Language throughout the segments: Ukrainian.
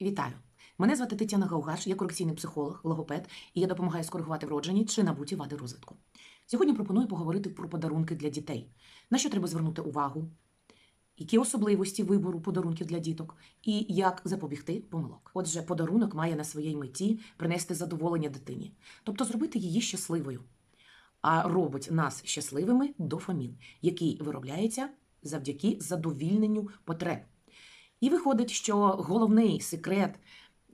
Вітаю! Мене звати Тетяна Гаугаш, я корекційний психолог, логопед, і я допомагаю скоригувати вроджені чи набуті вади розвитку. Сьогодні пропоную поговорити про подарунки для дітей. На що треба звернути увагу, які особливості вибору подарунків для діток, і як запобігти помилок. Отже, подарунок має на своїй меті принести задоволення дитині, тобто зробити її щасливою. А робить нас щасливими дофамін, який виробляється завдяки задовільненню потреб. І виходить, що головний секрет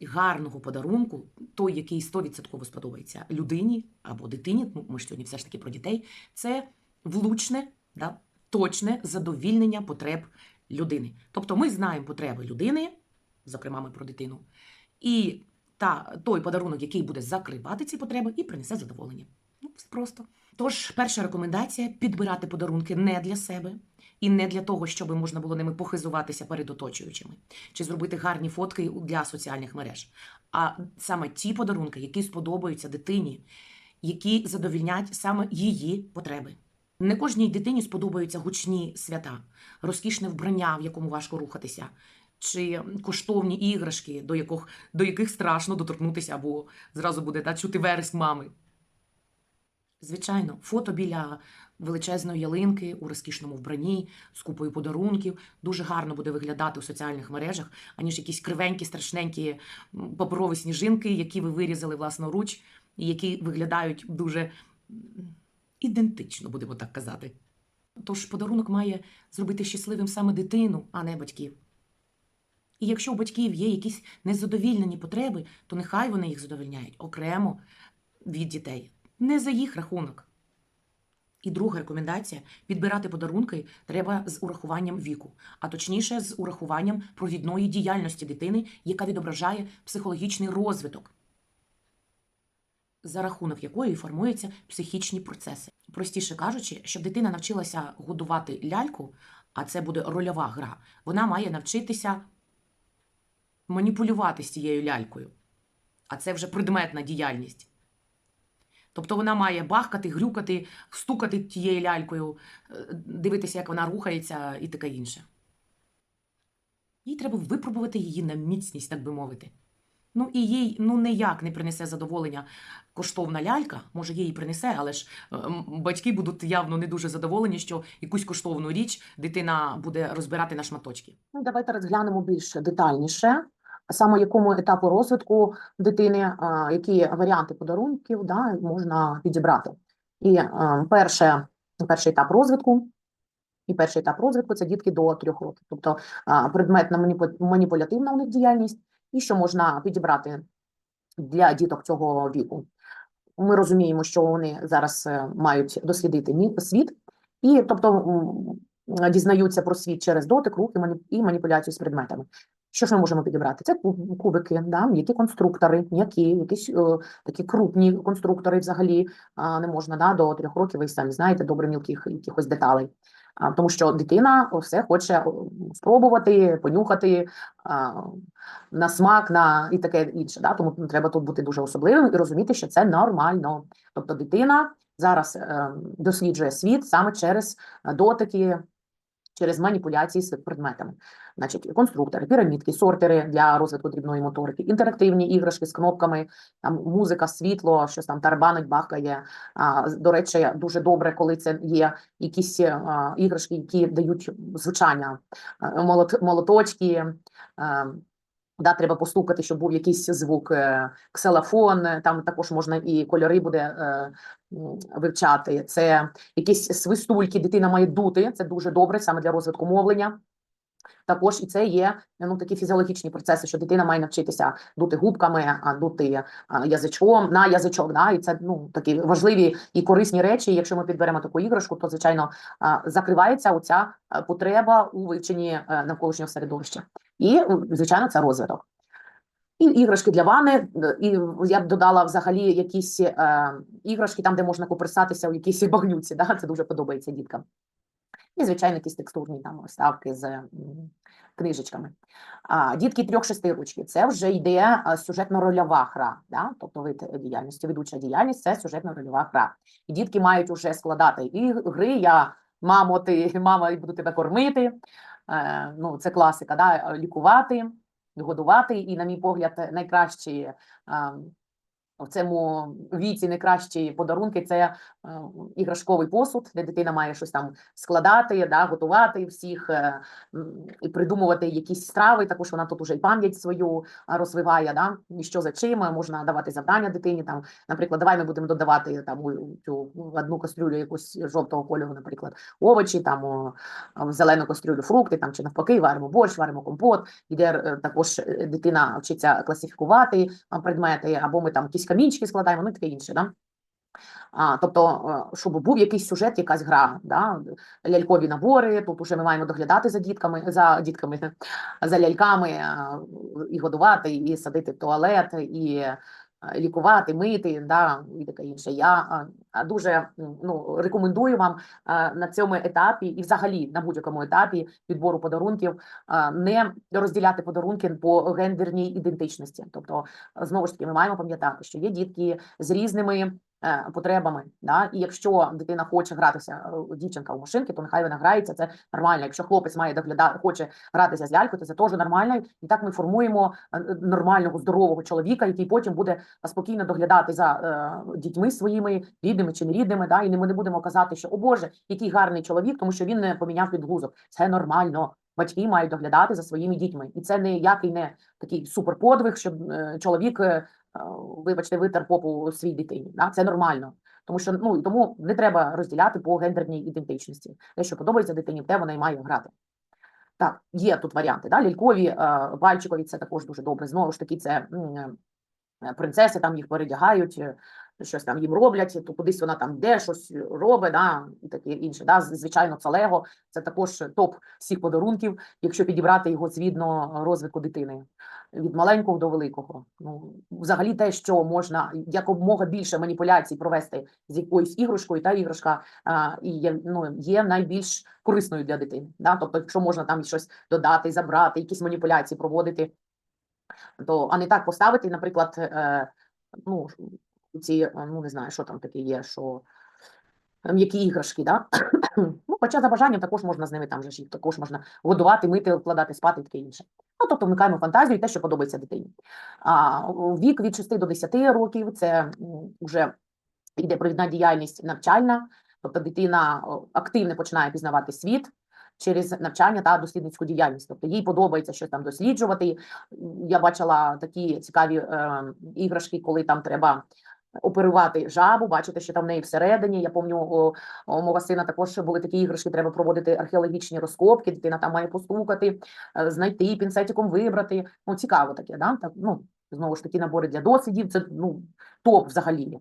гарного подарунку, той, який 100% сподобається людині або дитині, ну ми ж сьогодні все ж таки про дітей, це влучне, да, точне задовільнення потреб людини. Тобто ми знаємо потреби людини, зокрема ми про дитину, і та, той подарунок, який буде закривати ці потреби, і принесе задоволення. Просто. Тож, перша рекомендація підбирати подарунки не для себе і не для того, щоб можна було ними похизуватися перед оточуючими, чи зробити гарні фотки для соціальних мереж. А саме ті подарунки, які сподобаються дитині, які задовільнять саме її потреби. Не кожній дитині сподобаються гучні свята, розкішне вбрання, в якому важко рухатися, чи коштовні іграшки, до яких, до яких страшно доторкнутися, або зразу буде да, чути вереск мами. Звичайно, фото біля величезної ялинки у розкішному вбранні з купою подарунків дуже гарно буде виглядати у соціальних мережах, аніж якісь кривенькі, страшненькі паперові сніжинки, які ви вирізали власноруч, і які виглядають дуже ідентично, будемо так казати. Тож подарунок має зробити щасливим саме дитину, а не батьків. І якщо у батьків є якісь незадовільнені потреби, то нехай вони їх задовільняють окремо від дітей, не за їх рахунок. І друга рекомендація підбирати подарунки треба з урахуванням віку, а точніше з урахуванням провідної діяльності дитини, яка відображає психологічний розвиток, за рахунок якої формуються психічні процеси. Простіше кажучи, щоб дитина навчилася годувати ляльку, а це буде рольова гра, вона має навчитися маніпулювати з цією лялькою. А це вже предметна діяльність. Тобто вона має бахкати, грюкати, стукати тією лялькою, е, дивитися, як вона рухається і таке інше. Їй треба випробувати її на міцність, так би мовити. Ну і їй ну ніяк не принесе задоволення коштовна лялька. Може, їй принесе, але ж е, батьки будуть явно не дуже задоволені, що якусь коштовну річ дитина буде розбирати на шматочки. Ну, давайте розглянемо більш детальніше, саме якому етапу розвитку дитини, які варіанти подарунків да, можна підібрати. І перше, перший етап розвитку. І перший етап розвитку це дітки до трьох років, тобто предметна маніпу- маніпулятивна у них діяльність, і що можна підібрати для діток цього віку. Ми розуміємо, що вони зараз е, мають дослідити світ, і тобто дізнаються про світ через дотик, мані- і маніпуляцію з предметами. Що ж ми можемо підібрати? Це кубики, да, м'які конструктори, м'які, якісь е, такі крупні конструктори взагалі а, не можна да, до трьох років, ви самі знаєте, добре мілких якихось деталей. А, тому що дитина все хоче спробувати, понюхати а, на смак, на і таке інше. Да? Тому треба тут бути дуже особливим і розуміти, що це нормально. Тобто дитина зараз е, досліджує світ саме через е, дотики, через маніпуляції з предметами. Значить, конструктори, пірамідки, сортери для розвитку дрібної моторики, інтерактивні іграшки з кнопками, там музика, світло, щось там тарабанить, бахкає. А, до речі, дуже добре, коли це є якісь а, іграшки, які дають звучання, молот, молоточки. А, Да, треба постукати, щоб був якийсь звук, е, ксилофон, е, там також можна і кольори буде е, вивчати. Це якісь свистульки, дитина має дути, це дуже добре саме для розвитку мовлення. Також і це є ну такі фізіологічні процеси, що дитина має навчитися дути губками, дути язичком на язичок. Да? І це ну такі важливі і корисні речі. Якщо ми підберемо таку іграшку, то звичайно закривається оця потреба у вивченні е, навколишнього середовища. І звичайно, це розвиток. І іграшки для ванни, е, і я б додала взагалі якісь е, іграшки там, де можна копирсатися у якійсь багнюці. Да? Це дуже подобається діткам. І, звичайно, якісь текстурні там ставки з книжечками. А, дітки 3-6 років – це вже йде сюжетно-рольова гра, да? тобто вид діяльності, ведуча діяльність – це сюжетно-рольова гра. І дітки мають вже складати і гри, я, мамо, ти, мама, буду тебе кормити, е, ну, це класика, да? лікувати, годувати. І, на мій погляд, найкращі а, в цьому віці найкращі подарунки це е, іграшковий посуд, де дитина має щось там складати, да, готувати всіх е, і придумувати якісь страви. Також вона тут уже й пам'ять свою розвиває. Да, і що за чим е, можна давати завдання дитині. Там, наприклад, давай ми будемо додавати там цю одну кастрюлю якусь жовтого кольору, наприклад, овочі, там у, в зелену кастрюлю фрукти, там чи навпаки, варимо борщ, варимо компот. Іде також дитина вчиться класифікувати предмети, або ми там якісь камінчики складаємо, ну і таке інше. Да? А, тобто, е, щоб був якийсь сюжет, якась гра, да? лялькові набори. Тут уже ми маємо доглядати за дітками, за дітками, за ляльками і годувати, і садити в туалет, і е, лікувати, мити, да, і таке інше. Я а, дуже ну, рекомендую вам а, на цьому етапі і взагалі на будь-якому етапі відбору подарунків не розділяти подарунки по гендерній ідентичності. Тобто, знову ж таки, ми маємо пам'ятати, що є дітки з різними е, потребами. Да? І якщо дитина хоче гратися, е, дівчинка в машинки, то нехай вона грається, це нормально. Якщо хлопець має доглядати, хоче гратися з лялькою, то це теж нормально. І так ми формуємо е, е, нормального, здорового чоловіка, який потім буде спокійно доглядати за е, дітьми своїми, рідними чи нерідними. Да? І ми не будемо казати, що о Боже, який гарний чоловік, тому що він не поміняв підгузок. Це нормально. Батьки мають доглядати за своїми дітьми, і це ніякий не такий суперподвиг, щоб е, чоловік, е, е, вибачте, витер попу своїй дитині. Да? Це нормально. Тому що ну тому не треба розділяти по гендерній ідентичності. Те, що подобається дитині, те вона й має грати. Так, є тут варіанти. Да? Лялькові, е, пальчикові це також дуже добре. Знову ж таки, це е, принцеси там їх передягають, е, щось там їм роблять, то кудись вона там йде, щось робить, да? і таке інше. Да? Звичайно, це Лего, це також топ всіх подарунків, якщо підібрати його згідно розвитку дитини від маленького до великого. Ну, взагалі те, що можна якомога більше маніпуляцій провести з якоюсь іграшкою, та іграшка а, і є, ну, є найбільш корисною для дитини. Да? Тобто, якщо можна там щось додати, забрати, якісь маніпуляції проводити, то а не так поставити, наприклад, е, ну, ці, ну не знаю, що там таке є, що м'які іграшки, да? ну, хоча за бажанням також можна з ними там же також можна годувати, мити, вкладати спати і таке інше. Ну, тобто вмикаємо фантазію і те, що подобається дитині. А вік від 6 до 10 років це вже йде провідна діяльність навчальна, тобто дитина активно починає пізнавати світ через навчання та дослідницьку діяльність. Тобто їй подобається щось там досліджувати. Я бачила такі цікаві е, іграшки, коли там треба оперувати жабу, бачите, що там в неї всередині. Я пам'ятаю, у мого сина також були такі іграшки, треба проводити археологічні розкопки, дитина там має постукати, е, знайти, пінцетиком вибрати. Ну, цікаво таке, да? так, ну, знову ж таки, набори для дослідів, це ну, топ взагалі.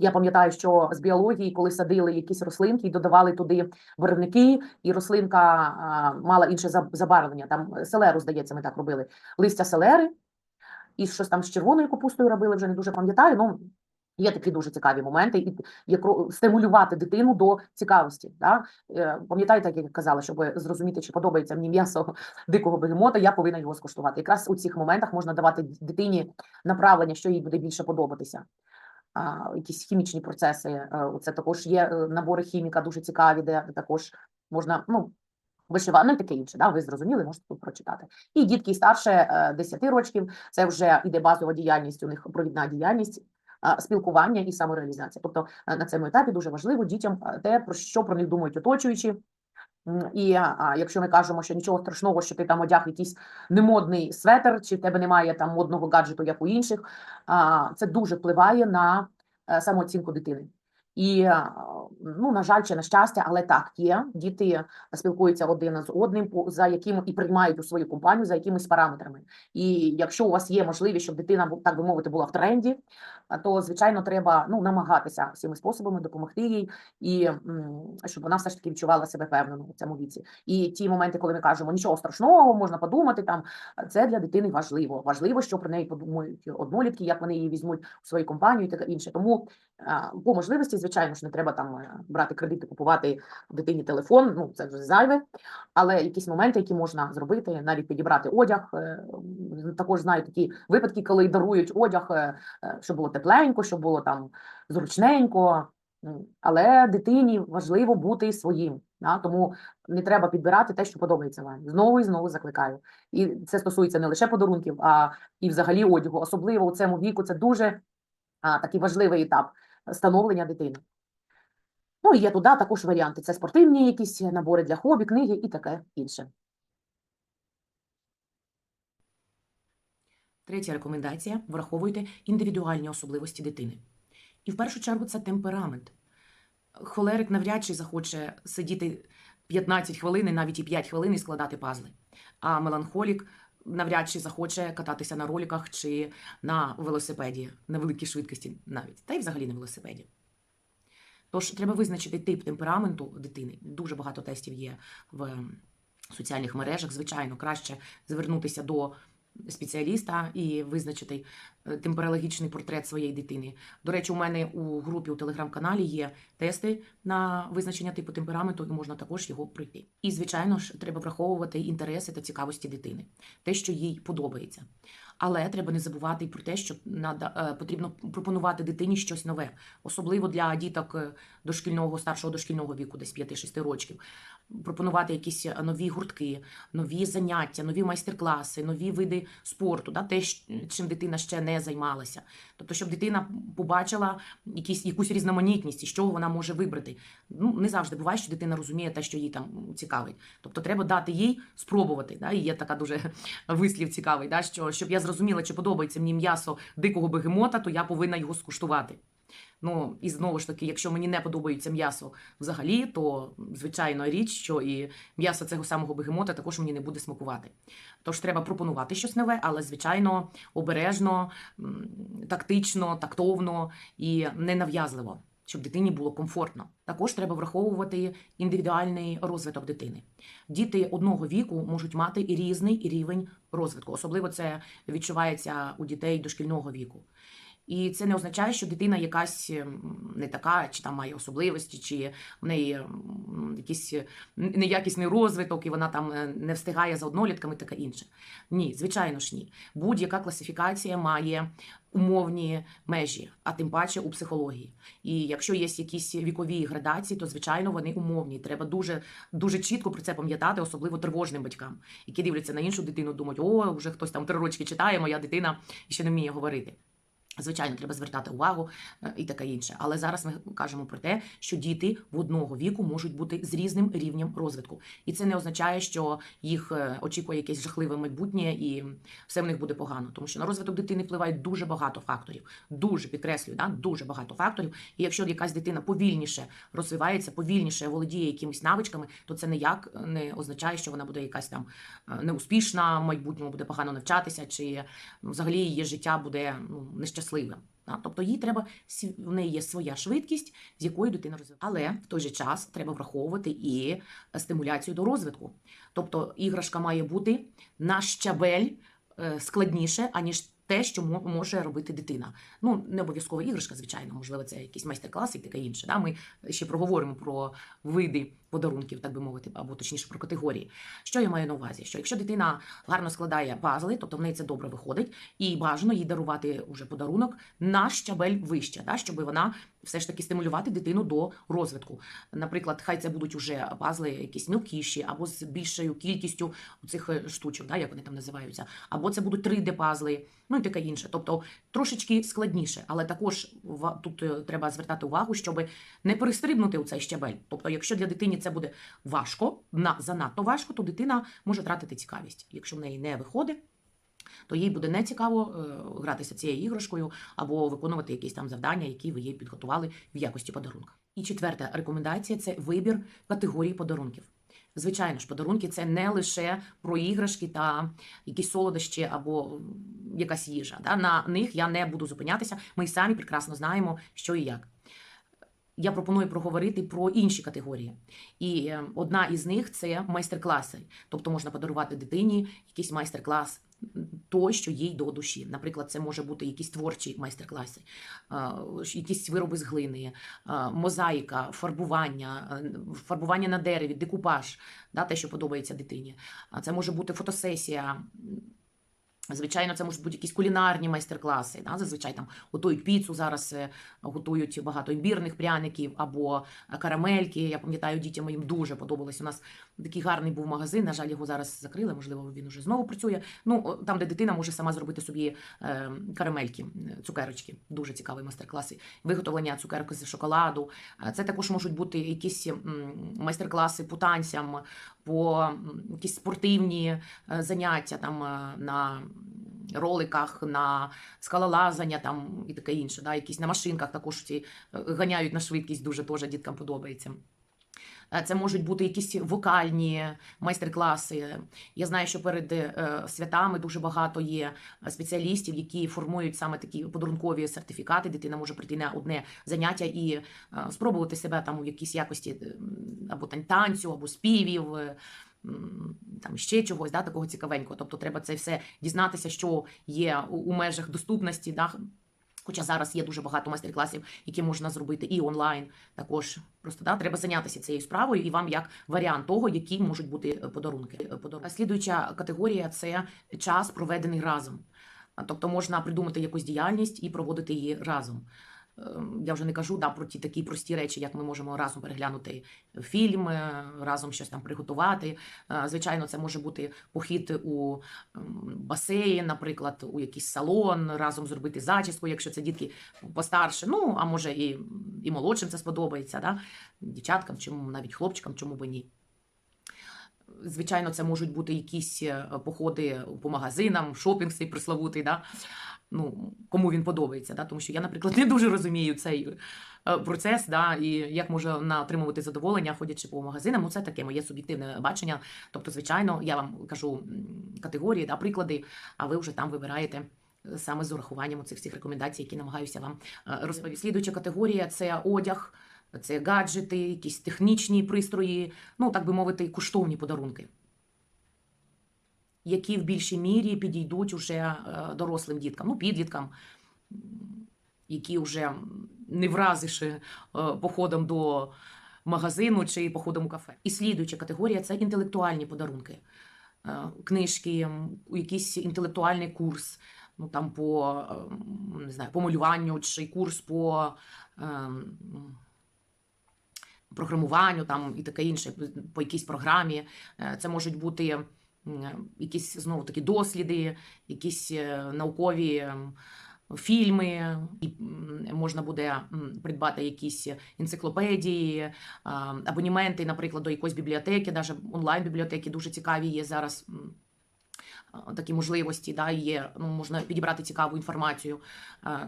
Я пам'ятаю, що з біології, коли садили якісь рослинки і додавали туди барвники, і рослинка а, мала інше заб- забарвлення, там селеру, здається, ми так робили, листя селери, і щось там з червоною капустою робили, вже не дуже пам'ятаю, ну, Є такі дуже цікаві моменти, і як стимулювати дитину до цікавості. Да? Е, Пам'ятаєте, як я казала, щоб зрозуміти, чи подобається мені м'ясо дикого бегемота, я повинна його скуштувати. Якраз у цих моментах можна давати дитині направлення, що їй буде більше подобатися. А, якісь хімічні процеси. е, Це також є е, набори хіміка дуже цікаві, де також можна ну, вишивати, ну і таке інше. Да? Ви зрозуміли, можете тут прочитати. І дітки старше е, 10 років, це вже іде базова діяльність, у них провідна діяльність. Спілкування і самореалізація. Тобто е, на цьому етапі дуже важливо дітям е, те, про що про них думають оточуючі. І а, якщо ми кажемо, що нічого страшного, що ти там одяг якийсь немодний светр, чи в тебе немає там модного гаджету, як у інших, а, це дуже впливає на е, самооцінку дитини. І ну, на жаль, чи на щастя, але так є. Діти спілкуються один з одним за яким і приймають у свою компанію за якимись параметрами. І якщо у вас є можливість, щоб дитина так би мовити була в тренді, то звичайно треба ну намагатися всіми способами допомогти їй і щоб вона все ж таки відчувала себе впевнено у цьому віці. І ті моменти, коли ми кажемо нічого страшного, можна подумати там. Це для дитини важливо. Важливо, що про неї подумають однолітки, як вони її візьмуть у свою компанію і таке інше. Тому по можливості, звичайно ж, не треба там е, брати кредити, купувати дитині телефон. Ну це вже зайве. Але якісь моменти, які можна зробити, навіть підібрати одяг. е, Також знаю такі випадки, коли дарують одяг, е, щоб було тепленько, щоб було там зручненько. Але дитині важливо бути своїм. Да? Тому не треба підбирати те, що подобається вам. Знову і знову закликаю. І це стосується не лише подарунків, а і взагалі одягу. Особливо у цьому віку це дуже а, такий важливий етап становлення дитини. Ну і є туди також варіанти. Це спортивні якісь набори для хобі, книги і таке інше. Третя рекомендація враховуйте індивідуальні особливості дитини. І в першу чергу це темперамент. Холерик навряд чи захоче сидіти 15 хвилин, навіть і 5 хвилин і складати пазли. А меланхолік навряд чи захоче кататися на роліках чи на велосипеді, на великій швидкості навіть, та й взагалі на велосипеді. Тож треба визначити тип темпераменту дитини. Дуже багато тестів є в соціальних мережах. Звичайно, краще звернутися до спеціаліста і визначити е, темперологічний портрет своєї дитини. До речі, у мене у групі у телеграм-каналі є тести на визначення типу темпераменту, і можна також його пройти. І, звичайно ж, треба враховувати інтереси та цікавості дитини, те, що їй подобається. Але треба не забувати і про те, що нада, е, потрібно пропонувати дитині щось нове, особливо для діток е, дошкільного, старшого дошкільного віку, десь 5-6 років. Пропонувати якісь е, нові гуртки, нові заняття, нові майстер-класи, нові види спорту, да, те, чим дитина ще не займалася. Тобто, щоб дитина побачила якісь, якусь різноманітність, з чого вона може вибрати. Ну, не завжди буває, що дитина розуміє те, що їй там цікавить. Тобто, треба дати їй спробувати. Да? І є така дуже вислів цікавий, да? що щоб я зрозуміла, чи подобається мені м'ясо дикого бегемота, то я повинна його скуштувати. Ну і знову ж таки, якщо мені не подобається м'ясо взагалі, то звичайно річ, що і м'ясо цього самого бегемота також мені не буде смакувати. Тож треба пропонувати щось нове, але звичайно обережно, тактично, тактовно і ненав'язливо, щоб дитині було комфортно. Також треба враховувати індивідуальний розвиток дитини. Діти одного віку можуть мати і різний рівень розвитку. Особливо це відчувається у дітей дошкільного віку. І це не означає, що дитина якась ем, не така, чи там має особливості, чи в неї м, якийсь е, неякісний розвиток, і вона там е, не встигає за однолітками, таке інше. Ні, звичайно ж ні. Будь-яка класифікація має умовні межі, а тим паче у психології. І якщо є якісь вікові градації, то звичайно вони умовні. Треба дуже дуже чітко про це пам'ятати, особливо тривожним батькам, які дивляться на іншу дитину, думають, о, вже хтось там три рочки читає, моя дитина ще не вміє говорити. Звичайно, треба звертати увагу е, і таке інше. Але зараз ми кажемо про те, що діти в одного віку можуть бути з різним рівнем розвитку. І це не означає, що їх е, очікує якесь жахливе майбутнє і все в них буде погано. Тому що на розвиток дитини впливає дуже багато факторів. Дуже підкреслюю, да? дуже багато факторів. І якщо якась дитина повільніше розвивається, повільніше володіє якимись навичками, то це ніяк не означає, що вона буде якась там е, неуспішна, в майбутньому буде погано навчатися, чи взагалі її життя буде ну, нещасливим. Да? Тобто їй треба в неї є своя швидкість, з якою дитина розвивається. Але в той же час треба враховувати і стимуляцію до розвитку. Тобто іграшка має бути на щабель е, складніше, аніж те, що може робити дитина. Ну, не обов'язково іграшка, звичайно, можливо, це якийсь майстер-клас і таке інше. Да? Ми ще проговоримо про види подарунків, так би мовити, або точніше про категорії. Що я маю на увазі? Що якщо дитина гарно складає пазли, тобто в неї це добре виходить, і бажано їй дарувати уже подарунок на щабель вище, да, щоб вона все ж таки стимулювати дитину до розвитку. Наприклад, хай це будуть уже пазли якісь мілкіші, або з більшою кількістю цих е, штучок, да, як вони там називаються, або це будуть 3D-пазли, ну і таке інше. Тобто трошечки складніше, але також тут е, треба звертати увагу, щоб не перестрибнути у цей щабель. Тобто, якщо для дитини це буде важко, на занадто важко, то дитина може тратити цікавість. Якщо в неї не виходить, то їй буде нецікаво е, гратися цією іграшкою або виконувати якісь там завдання, які ви їй підготували в якості подарунка. І четверта рекомендація це вибір категорії подарунків. Звичайно ж, подарунки це не лише про іграшки та якісь солодощі або якась їжа. На них я не буду зупинятися. Ми самі прекрасно знаємо, що і як. Я пропоную проговорити про інші категорії. І е, одна із них це майстер-класи. Тобто можна подарувати дитині якийсь майстер-клас, то, що їй до душі. Наприклад, це може бути якісь творчі майстер-класи, е, якісь вироби з глини, е, мозаїка, фарбування, фарбування на дереві, декупаж, да, те, що подобається дитині. А Це може бути фотосесія. Звичайно, це можуть бути якісь кулінарні майстер-класи. Да? Зазвичай там готують піцу, зараз е, готують багато імбірних пряників або карамельки. Я пам'ятаю, дітям моїм дуже подобалось. У нас такий гарний був магазин. На жаль, його зараз закрили. Можливо, він уже знову працює. Ну там, де дитина може сама зробити собі е, карамельки, е, цукерочки. Дуже цікаві майстер-класи. Виготовлення цукерки з шоколаду. Це також можуть бути якісь майстер-класи по танцям, по якісь спортивні е, заняття там е, на роликах, на скалолазання там і таке інше. Да? Якісь на машинках також ці е, ганяють на швидкість, дуже теж діткам подобається. Е, Це можуть бути якісь вокальні майстер-класи. Я знаю, що перед е, святами дуже багато є спеціалістів, які формують саме такі подарункові сертифікати. Дитина може прийти на одне заняття і е, спробувати себе там у якійсь якості е, або тан- танцю, або співів. е, Там ще чогось, да, такого цікавенького. Тобто треба це все дізнатися, що є у, у межах доступності. Да. Хоча зараз є дуже багато майстер-класів, які можна зробити і онлайн. Також просто да, треба зайнятися цією справою, і вам як варіант того, які можуть бути е. Е, подарунки. Слідуюча категорія це час, проведений разом. Тобто можна придумати якусь діяльність і проводити її разом. Ем, Я вже не кажу да, про ті такі прості речі, як ми можемо разом переглянути фільм, разом щось там приготувати. Е, Звичайно, це може бути похід у ем, басейн, наприклад, у якийсь салон, разом зробити зачіску, якщо це дітки постарше. Ну, а може і, і молодшим це сподобається, да? дівчаткам, чому навіть хлопчикам, чому б і ні. Звичайно, це можуть бути якісь е, походи по магазинам, шопінг цей пресловутий, да? ну, кому він подобається. Да? Тому що я, наприклад, не дуже розумію цей е, процес, да? і як можна отримувати задоволення, ходячи по магазинам. Це таке моє суб'єктивне бачення. Тобто, звичайно, я вам кажу категорії, да, приклади, а ви вже там вибираєте. е, Саме з урахуванням цих всіх рекомендацій, які намагаюся вам розповісти. Слідуюча категорія це одяг, це гаджети, якісь технічні пристрої, ну так би мовити, коштовні подарунки, які в більшій мірі підійдуть уже е, дорослим діткам, ну, підліткам, які вже не вразиш е, походом до магазину чи походом у кафе. І слідуюча категорія це інтелектуальні подарунки. Е, Книжки, якийсь інтелектуальний курс, ну там по е, не знаю, по малюванню чи курс по ем, програмуванню там і таке інше, по якійсь програмі. Е, Це можуть бути якісь знову таки досліди, якісь е, наукові фільми, і можна буде придбати якісь енциклопедії, а, абонементи, наприклад, до якоїсь бібліотеки, навіть онлайн-бібліотеки дуже цікаві є зараз. А, Такі можливості, да, є, ну, можна підібрати цікаву інформацію.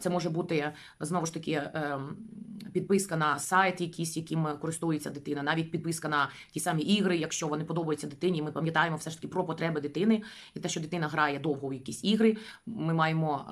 Це може бути знову ж таки ем, підписка на сайт, якийсь, яким користується дитина, навіть підписка на ті самі ігри, якщо вони подобаються дитині. Ми пам'ятаємо все ж таки про потреби дитини і те, що дитина грає довго в якісь ігри. Ми маємо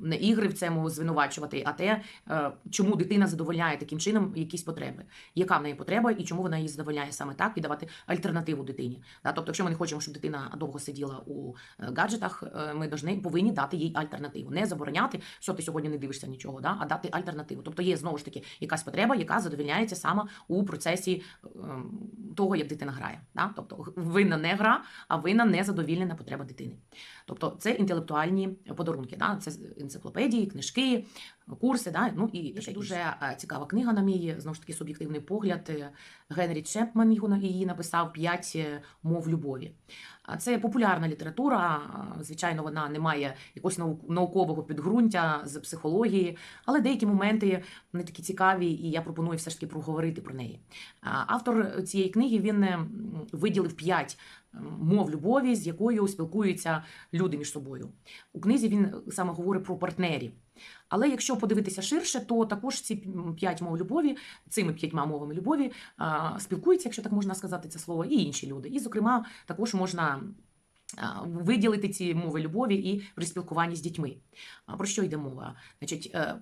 не ігри в цьому звинувачувати, а те, е, чому дитина задовольняє таким чином якісь потреби, яка в неї потреба і чому вона її задовольняє саме так, і давати альтернативу дитині. Тобто, якщо ми не хочемо, щоб дитина довго сиділа у е, гаджетах, е, ми должны, повинні дати їй альтернативу, не забороняти, що ти сьогодні не дивишся нічого, да? а дати альтернативу. Тобто є знову ж таки якась потреба, яка задовольняється саме у процесі ем, того, як дитина грає. Да? Тобто винна не гра, а винна незадовільнена потреба дитини. Тобто це інтелектуальні подарунки, да? це енциклопедії, книжки, курси. Да? Ну і ще дуже е, цікава книга, на мій знову ж таки суб'єктивний погляд. Генрі Чепман його- її написав «П'ять мов любові. Це популярна література. Звичайно, вона не має якогось нау- наукового підґрунтя з психології, але деякі моменти вони такі цікаві, і я пропоную все ж таки проговорити про неї. Автор цієї книги він е, виділив п'ять мов любові, з якою спілкуються люди між собою. У книзі він саме говорить про партнерів. Але якщо подивитися ширше, то також ці п'ять мов любові, цими п'ятьма мовами любові спілкуються, якщо так можна сказати це слово, і інші люди. І, зокрема, також можна виділити ці мови любові і при спілкуванні з дітьми. Про що йде мова? Значить, е,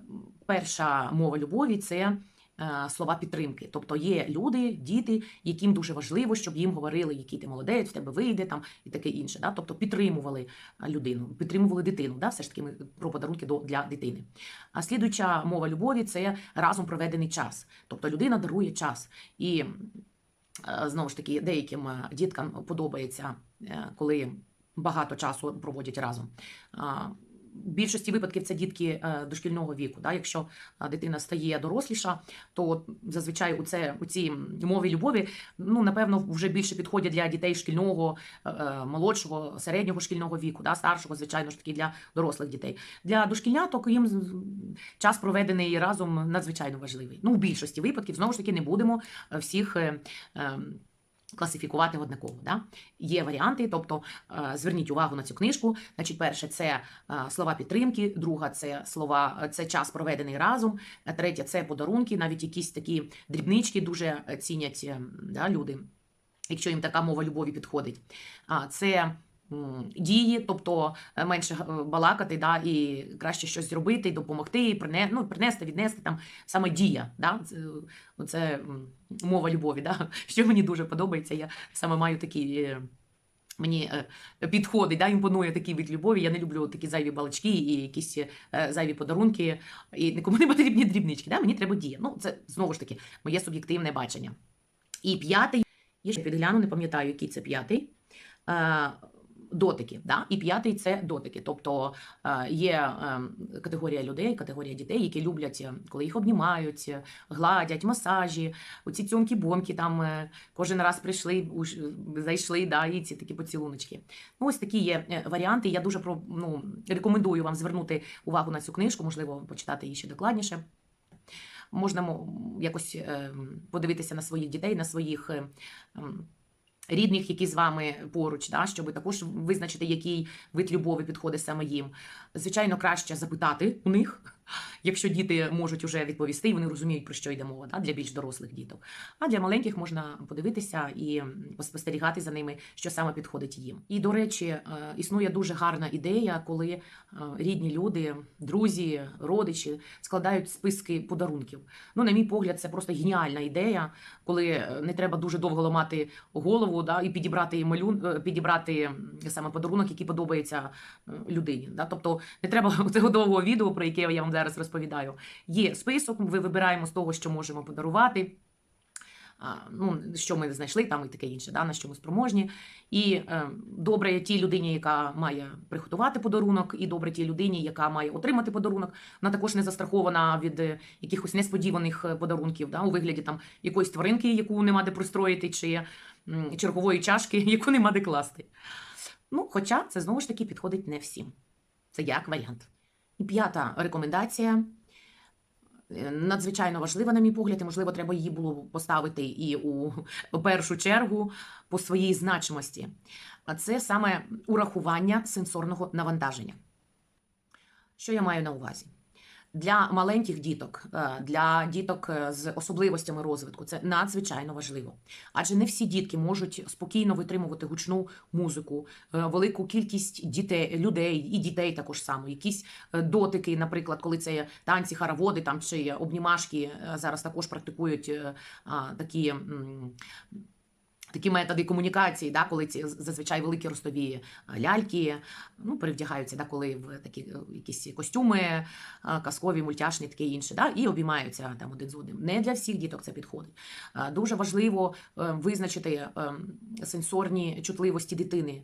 перша мова любові це. Е, Слова підтримки, тобто є люди, діти, яким дуже важливо, щоб їм говорили, який ти молодець, в тебе вийде там і таке інше. Да? Тобто підтримували людину, підтримували дитину. Да? Все ж таки ми про подарунки для дитини. А слідуюча мова любові це разом проведений час. Тобто людина дарує час. І е, знову ж таки, деяким е, діткам подобається, е, коли багато часу проводять разом. Більшості випадків це дітки е, дошкільного віку. Да? Якщо дитина стає доросліша, то зазвичай у, це, у цій мові любові ну, напевно, вже більше підходять для дітей шкільного, е, е, молодшого, середнього шкільного віку, да? старшого, звичайно ж таки, для дорослих дітей. Для дошкільняток їм час проведений разом надзвичайно важливий. Ну, в більшості випадків, знову ж таки, не будемо е, всіх. Класифікувати однаково. Да? Є варіанти, тобто е, зверніть увагу на цю книжку. Значить, перше це е, слова підтримки, друга це слова, е, це час проведений разом, третя це подарунки, навіть якісь такі дрібнички дуже цінять е, да, люди, якщо їм така мова любові підходить. Це дії, тобто е, менше е, балакати, да, і краще щось зробити, допомогти, і прине, ну, принести, віднести там саме дія. Да? Це, оце м, мова любові, да? що мені дуже подобається. Я саме маю такі. е, Мені підходить, да, імпонує такий від любові. Я не люблю такі зайві балачки і якісь зайві подарунки, і нікому не потрібні дрібнички. Да? Мені треба дія. Ну, це знову ж таки моє суб'єктивне бачення. І п'ятий, я ще підгляну, не пам'ятаю, який це п'ятий. Дотики, да? і п'ятий це дотики. Тобто е, є е, категорія людей, категорія дітей, які люблять, е, коли їх обнімають, гладять, масажі, оці цьомки бомки там кожен раз прийшли, зайшли, да, і ці такі поцілуночки. Ну, ось такі є варіанти. Я дуже ну, рекомендую вам звернути увагу на цю книжку, можливо, почитати її ще докладніше. Можна якось подивитися на своїх дітей, на своїх рідних, які з вами поруч, да, щоб також визначити, який вид любові підходить саме їм. Звичайно, краще запитати у них, якщо діти можуть уже відповісти, і вони розуміють, про що йде мова, да, для більш дорослих діток. А для маленьких можна подивитися і спостерігати за ними, що саме підходить їм. І, до речі, е, існує дуже гарна ідея, коли е, рідні люди, друзі, родичі складають списки подарунків. Ну, на мій погляд, це просто геніальна ідея, коли е, не треба дуже довго ламати голову да, і підібрати малюн, підібрати саме подарунок, який подобається людині. Да? Тобто не треба цього довгого відео, про яке я вам зараз розповідаю. Є список, ми вибираємо з того, що можемо подарувати. Ну, що ми знайшли, там і таке інше, да, на що ми спроможні. І е, добре тій людині, яка має приготувати подарунок, і добре тій людині, яка має отримати подарунок. Вона також не застрахована від е, якихось несподіваних е, подарунків, да, у вигляді там якоїсь тваринки, яку нема де пристроїти, чи чергової чашки, яку нема де класти. Ну, хоча це знову ж таки підходить не всім. Це як варіант. І п'ята рекомендація. е, Надзвичайно важлива, на мій погляд, і можливо, треба її було поставити і у першу чергу по своїй значимості. А це саме урахування сенсорного навантаження. Що я маю на увазі? Для маленьких діток, е, для діток е, з особливостями розвитку це надзвичайно важливо. Адже не всі дітки можуть спокійно витримувати гучну музику, е, велику кількість дітей, людей і дітей також само, якісь дотики, наприклад, коли це танці, хараводи там чи обнімашки зараз також практикують такі. Такі методи комунікації, да, коли ці зазвичай великі ростові е, ляльки, ну, перевдягаються, да, коли в такі е, якісь костюми е, казкові, мультяшні, таке інше, да, і обіймаються там один з одним. Не для всіх діток це підходить. Дуже важливо визначити е, сенсорні чутливості дитини.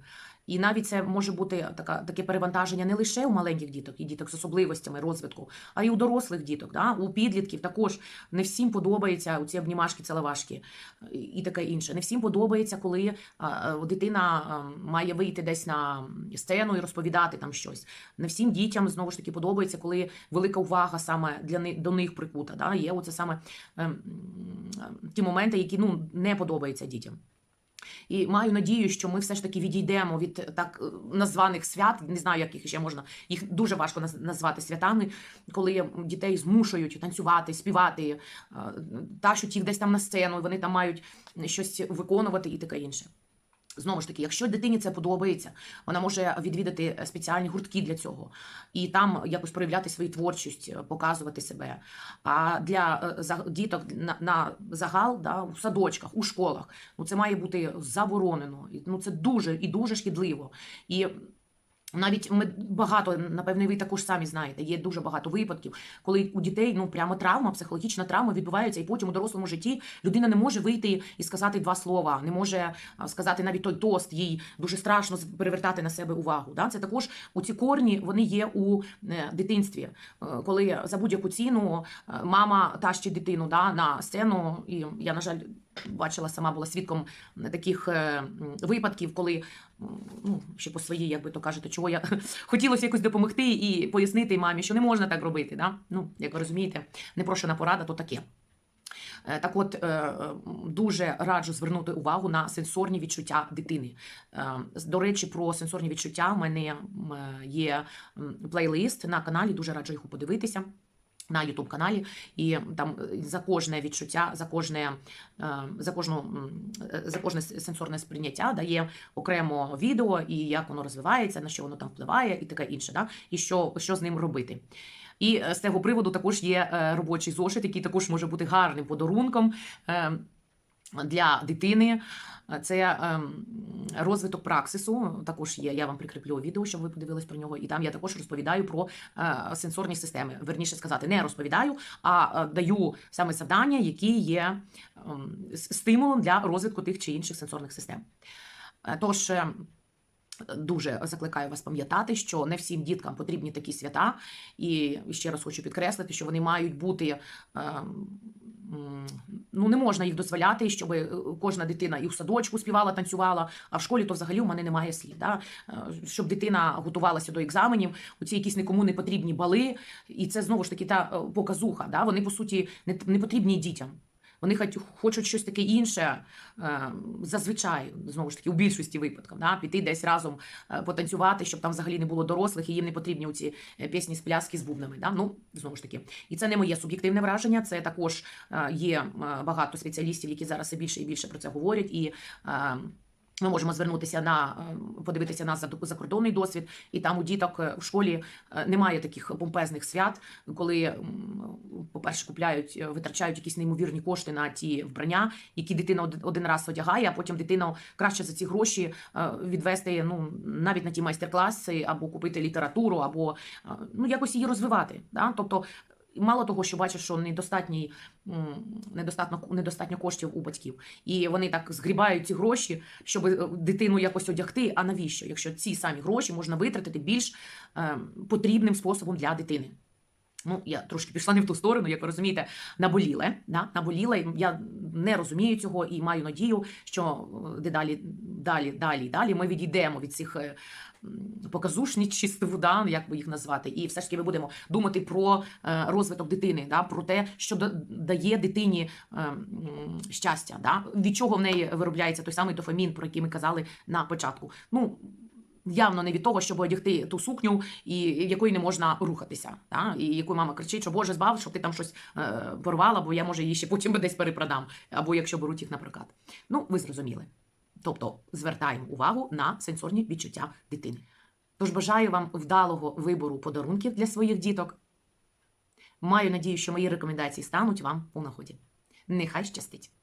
І навіть це може бути така, таке перевантаження не лише у маленьких діток і діток з особливостями розвитку, а й у дорослих діток, да? у підлітків також не всім подобаються ці обнімашки, целовашки і- таке інше. Не всім подобається, коли дитина має вийти десь на сцену і розповідати там щось. Не всім дітям знову ж таки подобається, коли велика увага саме для них до них прикута. Да? Є оце саме ем, ті моменти, які ну не подобаються дітям. І маю надію, що ми все ж таки відійдемо від так е, названих свят. Не знаю, як їх ще можна. Їх дуже важко наз- назвати святами, коли дітей змушують танцювати, співати, е, тащуть їх десь там на сцену, вони там мають щось виконувати і таке інше. Знову ж таки, якщо дитині це подобається, вона може відвідати спеціальні гуртки для цього і там якось проявляти свою творчість, е, показувати себе. А для е, діток на, на загал, да, у садочках, у школах, ну це має бути заборонено. Ну це дуже і дуже шкідливо. І Навіть ми багато, напевне, ви також самі знаєте, є дуже багато випадків, коли у дітей ну прямо травма, психологічна травма відбувається, і потім у дорослому житті людина не може вийти і сказати два слова, не може сказати навіть той тост, їй дуже страшно перевертати на себе увагу. Да? Це також у ці корні вони є у е, дитинстві, Е, коли за будь-яку ціну е, мама тащить дитину да, на сцену, і я, на жаль, бачила сама була свідком таких е, випадків, коли ну, ще по своїй, як би то кажете, чого я хотілося якось допомогти і пояснити мамі, що не можна так робити. Да? Ну, як ви розумієте, непрошена порада, то таке. Е, Так от, е, дуже раджу звернути увагу на сенсорні відчуття дитини. До речі, про сенсорні відчуття в мене є плейлист на каналі, дуже раджу його подивитися. На youtube каналі, і там е, за кожне відчуття, за кожне, е, за кожну е, за кожне сенсорне сприйняття дає окремо відео, і як воно розвивається, на що воно там впливає, і таке інше, да? і що, що з ним робити. І з цього приводу також є робочий зошит, який також може бути гарним подарунком е, для дитини. Це ем, розвиток праксису. Також є. Я вам прикріплю відео, щоб ви подивились про нього. І там я також розповідаю про е, сенсорні системи. Верніше сказати, не розповідаю, а е, даю саме завдання, які є ем, стимулом для розвитку тих чи інших сенсорних систем. Е, Тож. Е, Дуже закликаю вас пам'ятати, що не всім діткам потрібні такі свята, і ще раз хочу підкреслити, що вони мають бути. ем, Ну, не можна їх дозволяти, щоб е, кожна дитина і в садочку співала, танцювала, а в школі то взагалі у мене немає слів. Да? Е, Щоб дитина готувалася до екзаменів, оці якісь нікому не потрібні бали, і це знову ж таки та е, показуха. Да? Вони по суті не потрібні дітям. Вони хоч- хочуть щось таке інше, е, зазвичай, знову ж таки, у більшості випадків, да? піти десь разом е, потанцювати, щоб там взагалі не було дорослих, і їм не потрібні ці пісні з пляски з бубнами. Да? Ну, знову ж таки, і це не моє суб'єктивне враження. Це також е, є е, багато спеціалістів, які зараз все більше і більше про це говорять. І е, ми можемо звернутися на е, подивитися на закордонний досвід, і там у діток е, в школі е, немає таких помпезних свят, коли, по-перше, купляють, е, витрачають якісь неймовірні кошти на ті вбрання, які дитина один раз одягає, а потім дитину краще за ці гроші відвести ну навіть на ті майстер-класи, або купити літературу, або ну якось її розвивати. Да? Тобто. Мало того, що бачиш, що недостатній недостатньо недостатньо коштів у батьків, і вони так згрібають ці гроші, щоб е, дитину якось одягти. А навіщо? Якщо ці самі гроші можна витратити більш е, потрібним способом для дитини. Ну, я трошки пішла не в ту сторону, як ви розумієте, наболіле. Да? Наболіле. Я не розумію цього і маю надію, що е, дедалі далі, далі, далі ми відійдемо від цих е, м, показушничіств, да, як би їх назвати, і все ж таки ми будемо думати про е, розвиток дитини, да, про те, що да- дає дитині е, щастя, да? від чого в неї виробляється той самий дофамін, про який ми казали на початку. Ну, Явно не від того, щоб одягти ту сукню, і якої не можна рухатися, та? і яку мама кричить, що Боже збав, щоб ти там щось е, порвала, бо я може її ще потім десь перепродам, або якщо беруть їх на прокат. Ну, ви зрозуміли. Тобто звертаємо увагу на сенсорні відчуття дитини. Тож бажаю вам вдалого вибору подарунків для своїх діток. Маю надію, що мої рекомендації стануть вам у нагоді. Нехай щастить!